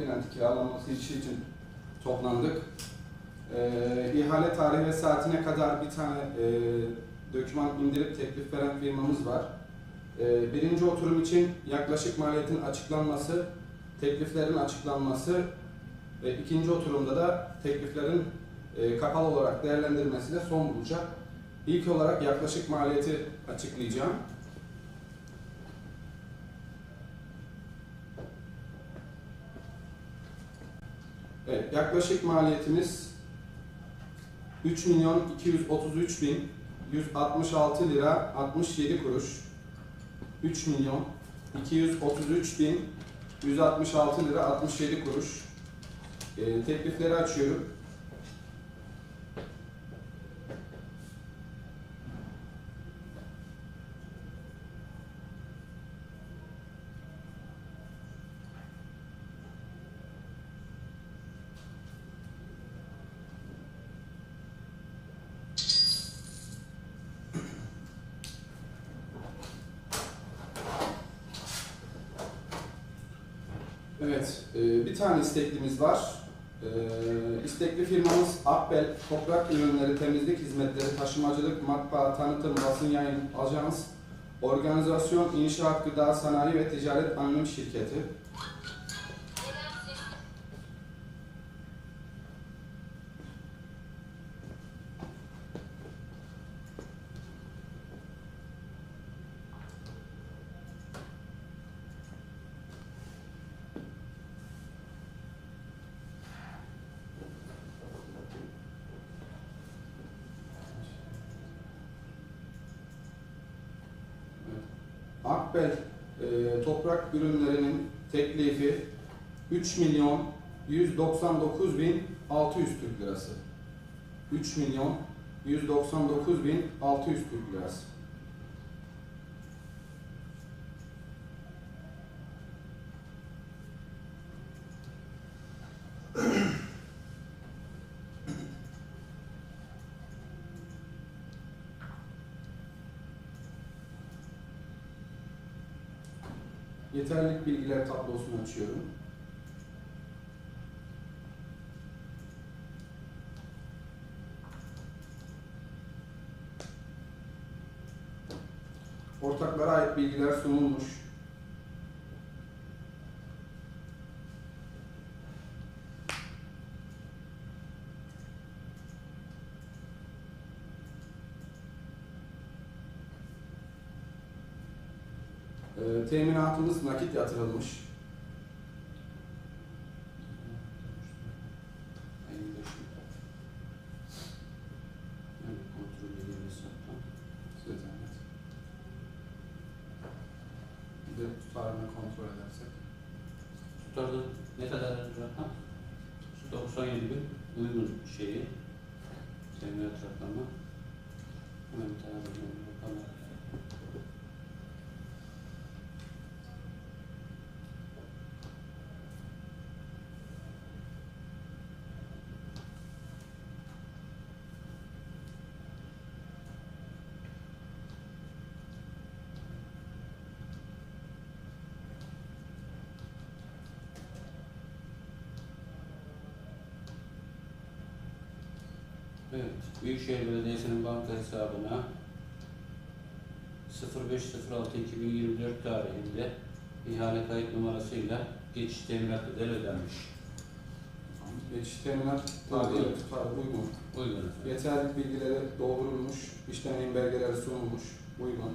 Otoplant'i kiralanması için toplandık. Ee, ihale tarihi ve saatine kadar bir tane e, döküman indirip teklif veren firmamız var. Ee, birinci oturum için yaklaşık maliyetin açıklanması, tekliflerin açıklanması ve ikinci oturumda da tekliflerin e, kapalı olarak değerlendirilmesiyle son bulacak. İlk olarak yaklaşık maliyeti açıklayacağım. Yaklaşık maliyetimiz 3 milyon 233 bin 166 lira 67 kuruş. 3 milyon 233 bin 166 lira 67 kuruş. Ee, teklifleri açıyorum. Evet, e, bir tane isteklimiz var. E, istekli firmamız Akbel Toprak Ürünleri Temizlik Hizmetleri Taşımacılık Matbaa Tanıtım Basın Yayın Ajans Organizasyon İnşaat Gıda Sanayi ve Ticaret Anonim Şirketi. Akbel e, toprak ürünlerinin teklifi 3 milyon 199 bin 600 Türk lirası. 3 milyon 199 bin 600 Türk lirası. Yeterlilik bilgiler tablosunu açıyorum. Ortaklara ait bilgiler sunulmuş. Ee, teminatımız nakit yatırılmış. Bir tutarını kontrol edersek. Tutarda ne kadar rakam? 97 bin uygun şeyi. Teminat rakamı. Hemen bir tane bakalım. bakalım. Evet, Büyükşehir Belediyesi'nin banka hesabına 05.06.2024 tarihinde ihale kayıt numarasıyla geçiş teminat bedeli ödenmiş. Geçiş teminat tarihi tutarı uygun. Uygun efendim. Yeterli bilgileri doldurulmuş, işlemenin belgeleri sunulmuş, uygun.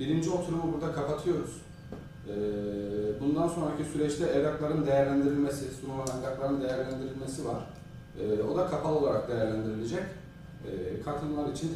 Birinci oturumu burada kapatıyoruz. Ee, Bundan sonraki süreçte evrakların değerlendirilmesi, sunulan evrakların değerlendirilmesi var. Ee, O da kapalı olarak değerlendirilecek. Ee, Katılımlar için